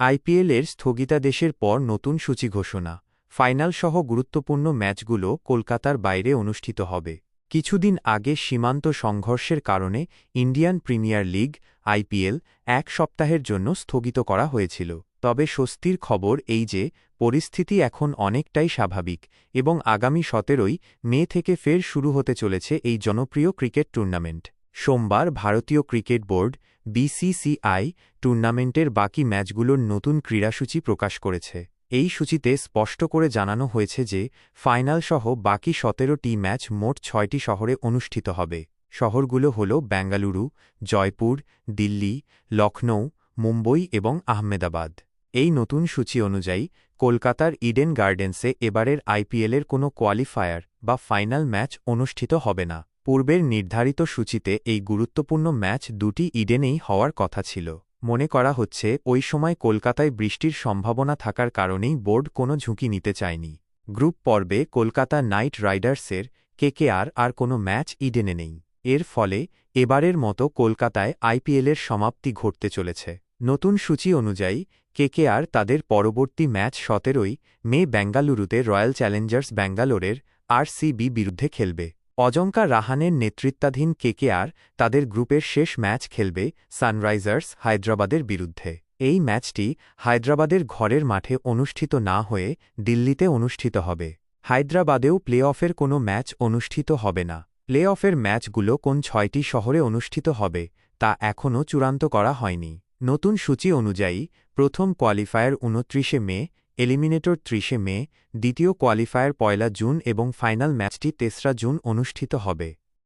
আইপিএলের স্থগিতাদেশের পর নতুন সূচি ঘোষণা। ফাইনাল সহ গুরুত্বপূর্ণ ম্যাচগুলো কলকাতার বাইরে অনুষ্ঠিত হবে। কিছুদিন আগে সীমান্ত সংঘর্ষের কারণে ইন্ডিয়ান প্রিমিয়ার লিগ, আইপিএল, এক সপ্তাহের জন্য স্থগিত করা হয়েছিল। তবে স্বস্তির খবর এই যে, পরিস্থিতি এখন অনেকটাই স্বাভাবিক এবং আগামী সতেরোই মে থেকে ফের শুরু হতে চলেছে এই জনপ্রিয় ক্রিকেট টুর্নামেন্ট। সোমবার ভারতীয় ক্রিকেট বোর্ড বিসিসিআই টুর্নামেন্টের বাকি ম্যাচগুলোর নতুন ক্রীড়াসূচি প্রকাশ করেছে। এই সূচিতে স্পষ্ট করে জানানো হয়েছে যে, ফাইনালসহ বাকি সতেরোটি ম্যাচ মোট ছয়টি শহরে অনুষ্ঠিত হবে। শহরগুলো হল বেঙ্গালুরু, জয়পুর, দিল্লি লখনৌ মুম্বই এবং আহমেদাবাদ। এই নতুন সূচি অনুযায়ী, কলকাতার ইডেন গার্ডেন্সে এবারের আইপিএলের কোনো কোয়ালিফায়ার বা ফাইনাল ম্যাচ অনুষ্ঠিত হবে না। পূর্বের নির্ধারিত সূচিতে এই গুরুত্বপূর্ণ ম্যাচ দুটি ইডেনেই হওয়ার কথা ছিল। মনে করা হচ্ছে, ওই সময় কলকাতায় বৃষ্টির সম্ভাবনা থাকার কারণেই বোর্ড কোনো ঝুঁকি নিতে চায়নি। গ্রুপ পর্বে কলকাতা নাইট রাইডার্সের কেকেআর আর কোনো ম্যাচ ইডেনে নেই। এর ফলে এবারের মতো কলকাতায় আইপিএলের সমাপ্তি ঘটতে চলেছে। নতুন সূচি অনুযায়ী, কেকেআর তাদের পরবর্তী ম্যাচ সতেরোই মে বেঙ্গালুরুতে রয়্যাল চ্যালেঞ্জার্স ব্যাঙ্গালোরের আরসিবি বিরুদ্ধে খেলবে। অজঙ্কা রাহানের নেতৃত্বাধীন কেকেআর তাদের গ্রুপের শেষ ম্যাচ খেলবে সানরাইজার্স হায়দ্রাবাদের বিরুদ্ধে। এই ম্যাচটি হায়দ্রাবাদের ঘরের মাঠে অনুষ্ঠিত না হয়ে দিল্লিতে অনুষ্ঠিত হবে। হায়দ্রাবাদেও প্লে অফের কোনো ম্যাচ অনুষ্ঠিত হবে না। প্লে অফের ম্যাচগুলো কোন ছয়টি শহরে অনুষ্ঠিত হবে, তা এখনও চূড়ান্ত করা হয়নি। নতুন সূচি অনুযায়ী প্রথম কোয়ালিফায়ার উনত্রিশে মে এলিমিনেটর ত্রিশে মে দ্বিতীয় কোয়ালিফায়ার পয়লা জুন এবং ফাইনাল ম্যাচটি তেসরা জুন অনুষ্ঠিত হবে।